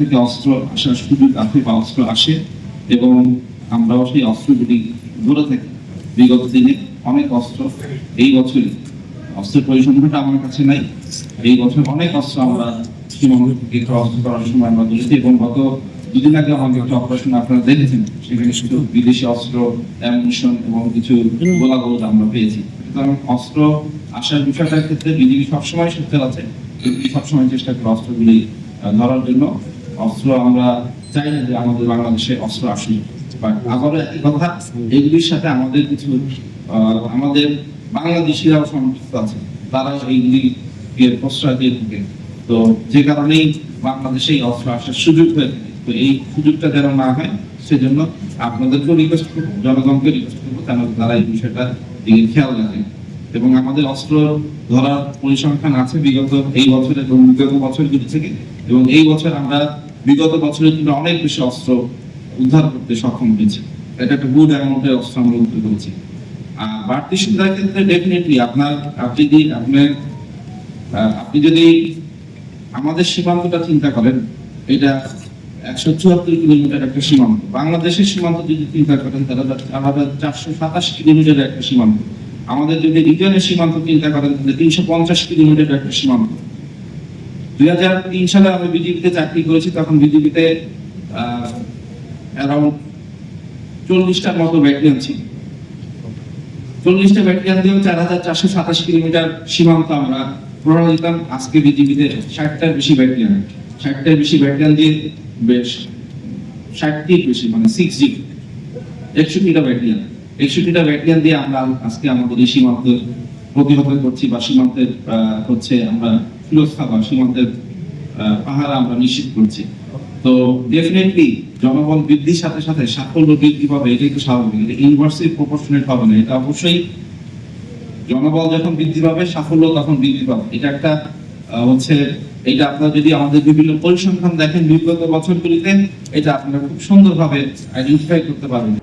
থেকে অস্ত্র আসার সুযোগ আছে বা অস্ত্র আসে এবং আমরাও সেই অস্ত্রগুলি ধরে থাকি, বিগত দিনে অনেক অস্ত্র এই বছরই অস্ত্রের পরিসংখ্যানটা আমার কাছে নাই। এই বছর অনেক অস্ত্র আমরা সীমান্ত থেকে করার সময় আমরা ধরেছি এবং গত দুদিন আগে আমাদের একটা অপারেশন আপনারা দেখেছেন, সেখানে শুধু বিদেশি অস্ত্র অ্যামিউনিশন এবং কিছু গোলাগুলো আমরা পেয়েছি। সুতরাং অস্ত্র আসার বিষয়টার ক্ষেত্রে বিজিবি সবসময় সত্যি আছে সবসময় চেষ্টা করে অস্ত্রগুলি ধরার জন্য। অস্ত্র আমরা চাই না যে আমাদের বাংলাদেশে অস্ত্র আসুক। বাট আবারও একই কথা, এগুলির সাথে আমাদের কিছু আমাদের বাংলাদেশিরাও সম্পৃক্ত আছে। তারা এইগুলিকে প্রশ্রয় দিয়ে থাকে। তো যে কারণেই বাংলাদেশে অস্ত্র আসার সুযোগ হয়ে তো এই সুযোগটা যেন না হয়, সেজন্য আপনাদেরকেও রিকোয়েস্ট করব, জনগণকে রিকোয়েস্ট করব, যেন তারা এই বিষয়টা দিকে খেয়াল রাখে। এবং আমাদের অস্ত্র ধরার পরিসংখ্যান আছে, বিগত এই বছর এবং বিগত বছরগুলি থেকে। এবং এই বছর আমরা বিগত বছরের জন্য অনেক বেশি অস্ত্র উদ্ধার করতে সক্ষম হয়েছি। এটা একটা গুড অ্যামাউন্টের অস্ত্র আমরা উদ্ধার করেছি। আর বাড়তি সুবিধার ক্ষেত্রে ডেফিনেটলি আপনার, আপনি যদি, আপনার আপনি যদি আমাদের সীমান্তটা চিন্তা করেন, এটা একশো চুয়াত্তর কিলোমিটার একটা সীমান্ত। বাংলাদেশের সীমান্ত যদি চিন্তা করেন, তাহলে আমাদের চারশো সাতাশ কিলোমিটার একটা সীমান্ত। আমাদের যদি রিজনের সীমান্ত চিন্তা করেন, তাহলে তিনশো পঞ্চাশ কিলোমিটার একটা সীমান্ত। দুই হাজার তিন সালে আমি বিজেপিতে চাকরি করেছি, তখন বিজেপিতে অ্যারাউন্ড চল্লিশটার মতো ব্যাটালিয়ন ছিল। চল্লিশটা ব্যাটালিয়ন দিয়েও চার হাজার চারশো সাতাশ কিলোমিটার সীমান্ত আমরা প্রণাম দিতাম। আজকে বিজেপিতে ষাটটার বেশি ব্যাটালিয়ন ষাটটার বেশি ব্যাটালিয়ন দিয়ে বেশ ষাটটির বেশি মানে সিক্স জি একষট্টিটা ব্যাটালিয়ন একষট্টিটা ব্যাটালিয়ন দিয়ে আমরা আজকে আমাদের এই প্রতিহত করছি বা সীমান্তের হচ্ছে আমরা সুরক্ষা বা সীমান্তের পাহারা আমরা নিশ্চিত করছি। তো ডেফিনেটলি জনবল বৃদ্ধির সাথে সাথে সাফল্য বৃদ্ধি পাবে, এটাই তো স্বাভাবিক। এটা ইউনিভার্সিটি প্রপোর্শনেট হবে না, এটা অবশ্যই জনবল যখন বৃদ্ধি পাবে, সাফল্য তখন বৃদ্ধি পাবে। এটা একটা হচ্ছে, এটা আপনারা যদি আমাদের বিভিন্ন পরিসংখ্যান দেখেন বিগত বছরগুলিতে, এটা আপনারা খুব সুন্দরভাবে আইডেন্টিফাই করতে পারবেন।